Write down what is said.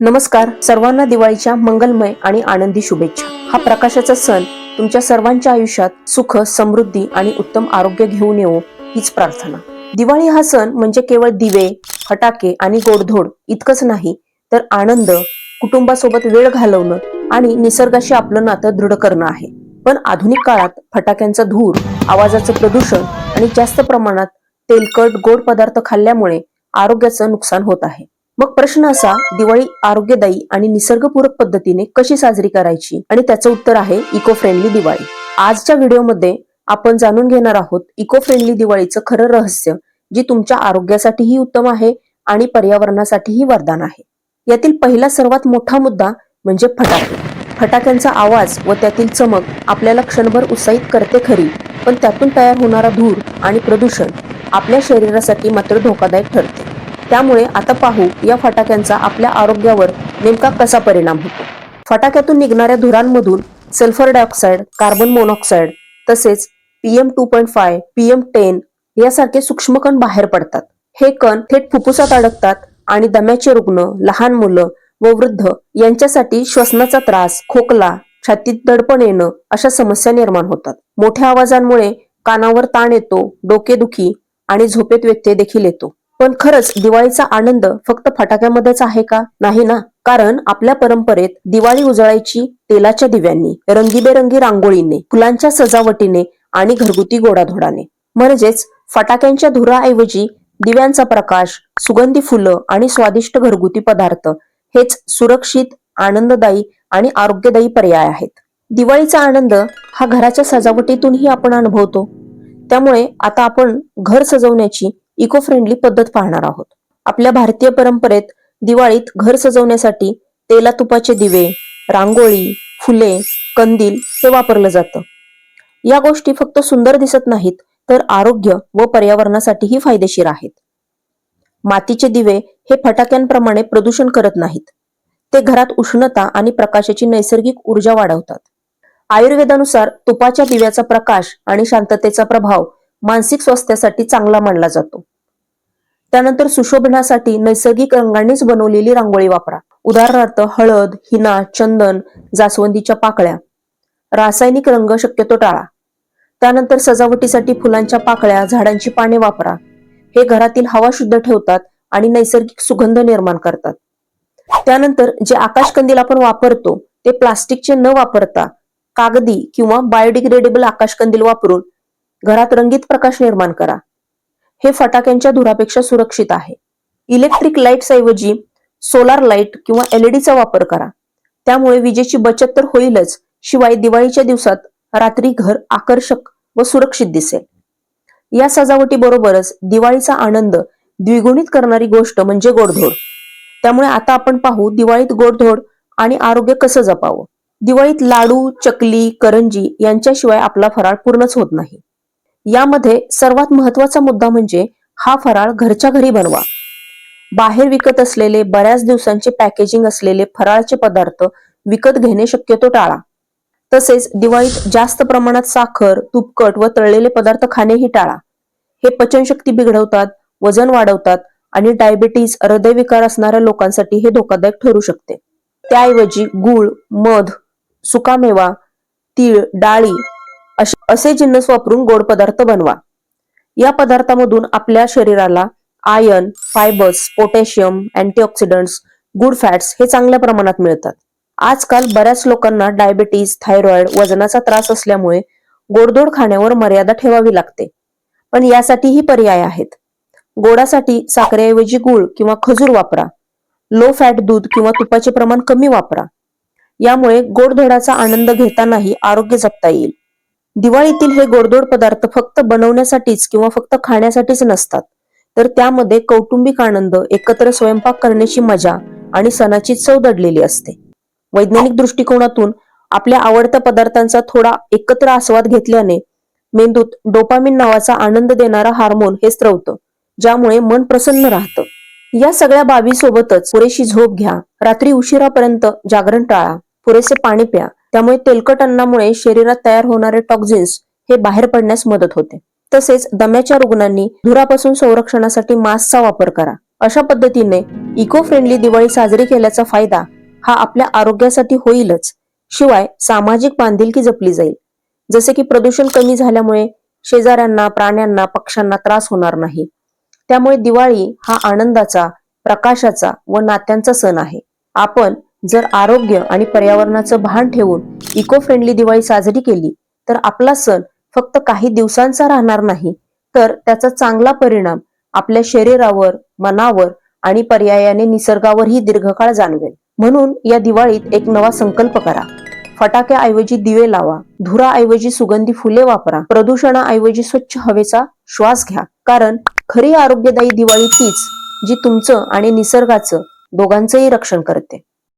नमस्कार. सर्वांना दिवाळीच्या मंगलमय आणि आनंदी शुभेच्छा. हा प्रकाशाचा सण तुमच्या सर्वांच्या आयुष्यात सुख समृद्धी आणि उत्तम आरोग्य घेऊन येवो हीच प्रार्थना. दिवाळी हा सण म्हणजे केवळ दिवे फटाके आणि गोडधोड इतकंच नाही तर आनंद कुटुंबासोबत वेळ घालवणं आणि निसर्गाशी आपलं नातं दृढ करणं आहे. पण आधुनिक काळात फटाक्यांचा धूर आवाजाचं प्रदूषण आणि जास्त प्रमाणात तेलकट गोड पदार्थ खाल्ल्यामुळे आरोग्याचं नुकसान होत आहे. मग प्रश्न असा दिवाळी आरोग्यदायी आणि निसर्गपूरक पद्धतीने कशी साजरी करायची? आणि त्याचं उत्तर आहे इको फ्रेंडली दिवाळी. आजच्या व्हिडिओमध्ये आपण जाणून घेणार आहोत इको फ्रेंडली दिवाळीचं खरं रहस्य जी तुमच्या आरोग्यासाठीही उत्तम आहे आणि पर्यावरणासाठीही वरदान आहे. यातील पहिला सर्वात मोठा मुद्दा म्हणजे फटाके. फटाक्यांचा आवाज व त्यातील चमक आपल्याला क्षणभर उत्साहित करते खरी पण त्यातून तयार होणारा धूर आणि प्रदूषण आपल्या शरीरासाठी मात्र धोकादायक ठरते. त्यामुळे आता पाहू या फटाक्यांचा आपल्या आरोग्यावर नेमका कसा परिणाम होतो. फटाक्यातून निघणाऱ्या धुरांमधून सल्फर डायऑक्साईड कार्बन मोनॉक्साईड तसेच PM two point five PM ten यासारखे सूक्ष्म कण बाहेर पडतात. हे कण थेट फुफ्फुसात अडकतात आणि दम्याचे रुग्ण लहान मुलं व वृद्ध यांच्यासाठी श्वसनाचा त्रास खोकला छातीत दडपण येणं अशा समस्या निर्माण होतात. मोठ्या आवाजांमुळे कानावर ताण येतो डोकेदुखी आणि झोपेत व्यत्यय देखील येतो. पण खरंच दिवाळीचा आनंद फक्त फटाक्यामध्येच आहे का? नाही ना. कारण आपल्या परंपरेत दिवाळी उजळायची तेलाच्या दिव्यांनी रंगीबेरंगी रांगोळीने फुलांच्या सजावटीने आणि घरगुती गोडाधोडाने. म्हणजेच फटाक्यांच्या धुराऐवजी दिव्यांचा प्रकाश सुगंधी फुलं आणि स्वादिष्ट घरगुती पदार्थ हेच सुरक्षित आनंददायी आणि आरोग्यदायी पर्याय आहेत. दिवाळीचा आनंद हा घराच्या सजावटीतूनही आपण अनुभवतो. त्यामुळे आता आपण घर सजवण्याची इको फ्रेंडली पद्धत पाहणार आहोत. आपल्या भारतीय परंपरेत दिवाळीत घर सजवण्यासाठी तेला तुपाचे दिवे रांगोळी फुले कंदील हे वापरलं जातं. या गोष्टी फक्त सुंदर दिसत नाहीत तर आरोग्य व पर्यावरणासाठीही फायदेशीर आहेत. मातीचे दिवे हे फटाक्यांप्रमाणे प्रदूषण करत नाहीत. ते घरात उष्णता आणि प्रकाशाची नैसर्गिक ऊर्जा वाढवतात. आयुर्वेदानुसार तुपाच्या दिव्याचा प्रकाश आणि शांततेचा प्रभाव मानसिक स्वास्थ्यासाठी चांगला मानला जातो. त्यानंतर सुशोभनासाठी नैसर्गिक रंगांनीच बनवलेली रांगोळी वापरा. उदाहरणार्थ हळद हिना चंदन जास्वंदीच्या पाकळ्या. रासायनिक रंग शक्यतो टाळा. त्यानंतर सजावटीसाठी फुलांच्या पाकळ्या झाडांची पाने वापरा. हे घरातील हवा शुद्ध ठेवतात आणि नैसर्गिक सुगंध निर्माण करतात. त्यानंतर जे आकाशकंदील आपण वापरतो ते प्लास्टिकचे न वापरता कागदी किंवा बायोडिग्रेडेबल आकाशकंदील वापरून घरात रंगीत प्रकाश निर्माण करा. हे फटाक्यांच्या धुरापेक्षा सुरक्षित आहे. इलेक्ट्रिक लाईट्स ऐवजी सोलार लाइट किंवा एलईडीचा वापर करा. त्यामुळे विजेची बचत तर होईलच शिवाय दिवाळीच्या दिवसात रात्री घर आकर्षक व सुरक्षित दिसेल. या सजावटी बरोबरच दिवाळीचा आनंद द्विगुणित करणारी गोष्ट म्हणजे गोडधोड. त्यामुळे आता आपण पाहू दिवाळीत गोडधोड आणि आरोग्य कसं जपावं. दिवाळीत लाडू चकली करंजी यांच्याशिवाय आपला फराळ पूर्णच होत नाही. यामध्ये सर्वात महत्त्वाचा मुद्दा म्हणजे हा फराळ घरच्या घरी बनवा. बाहेर विकत असलेले बऱ्याच दिवसांचे पॅकेजिंग असलेले फराळाचे पदार्थ विकत घेणे शक्यतो टाळा. तसेच दिवाळीत जास्त प्रमाणात साखर तुपकट व तळलेले पदार्थ खाणेही टाळा. हे पचनशक्ती बिघडवतात वजन वाढवतात आणि डायबिटीज हृदयविकार असणाऱ्या लोकांसाठी हे धोकादायक ठरू शकते. त्याऐवजी गूळ मध सुकामेवा तीळ डाळी असे जिन्नस वापरून गोड पदार्थ बनवा. या पदार्थामधून आपल्या शरीराला iron fibres potassium antioxidants good fats हे चांगल्या प्रमाणात मिळतात. आजकाल बऱ्याच लोकांना डायबिटीज थायरॉइड वजनाचा त्रास असल्यामुळे गोडधोड खाण्यावर मर्यादा ठेवावी लागते. पण यासाठीही पर्याय आहेत. गोडासाठी साखरेऐवजी गूळ किंवा खजूर वापरा. लो फॅट दूध किंवा तुपाचे प्रमाण कमी वापरा. यामुळे गोडधोडाचा आनंद घेतानाही आरोग्य जपता येईल. दिवाळीतील हे गोडधोड पदार्थ फक्त बनवण्यासाठीच किंवा फक्त खाण्यासाठीच नसतात. तर त्यामध्ये कौटुंबिक आनंद एकत्र स्वयंपाक करण्याची मजा आणि सणाची चव दडलेली असते. वैज्ञानिक दृष्टिकोनातून आपल्या आवडत्या पदार्थांचा थोडा एकत्र आस्वाद घेतल्याने मेंदूत डोपामिन नावाचा आनंद देणारा हार्मोन हे स्त्रवतं ज्यामुळे मन प्रसन्न राहतं. या सगळ्या बाबी सोबतच पुरेशी झोप घ्या रात्री उशिरापर्यंत जागरण टाळा पुरेसे पाणी प्या त्यामुळे तेलकट अन्नामुळे शरीरात तयार होणारे टॉक्झिन्स हे बाहेर पडण्यास मदत होते. तसेच दम्याच्या रुग्णांनी धुरापासून संरक्षणासाठी मास्कचा वापर करा. अशा पद्धतीने इको फ्रेंडली दिवाळी साजरी केल्याचा फायदा हा आपल्या आरोग्यासाठी होईलच. शिवाय सामाजिक बांधिलकी जपली जाईल. जसे की प्रदूषण कमी झाल्यामुळे शेजाऱ्यांना प्राण्यांना पक्ष्यांना त्रास होणार नाही. त्यामुळे दिवाळी हा आनंदाचा प्रकाशाचा व नात्यांचा सण आहे. आपण जर आरोग्य आणि पर्यावरणाचं भान ठेवून इको फ्रेंडली दिवाळी साजरी केली तर आपला सण फक्त काही दिवसांचा राहणार नाही तर त्याचा चांगला परिणाम आपल्या शरीरावर मनावर आणि पर्यायाने निसर्गावरही दीर्घकाळ जाणवेल. म्हणून या दिवाळीत एक नवा संकल्प करा. फटाक्याऐवजी दिवे लावा धुराऐवजी सुगंधी फुले वापरा प्रदूषणाऐवजी स्वच्छ हवेचा श्वास घ्या. कारण खरी आरोग्यदायी दिवाळी तीच जी तुमचं आणि निसर्गाचं दोघांचंही रक्षण करते.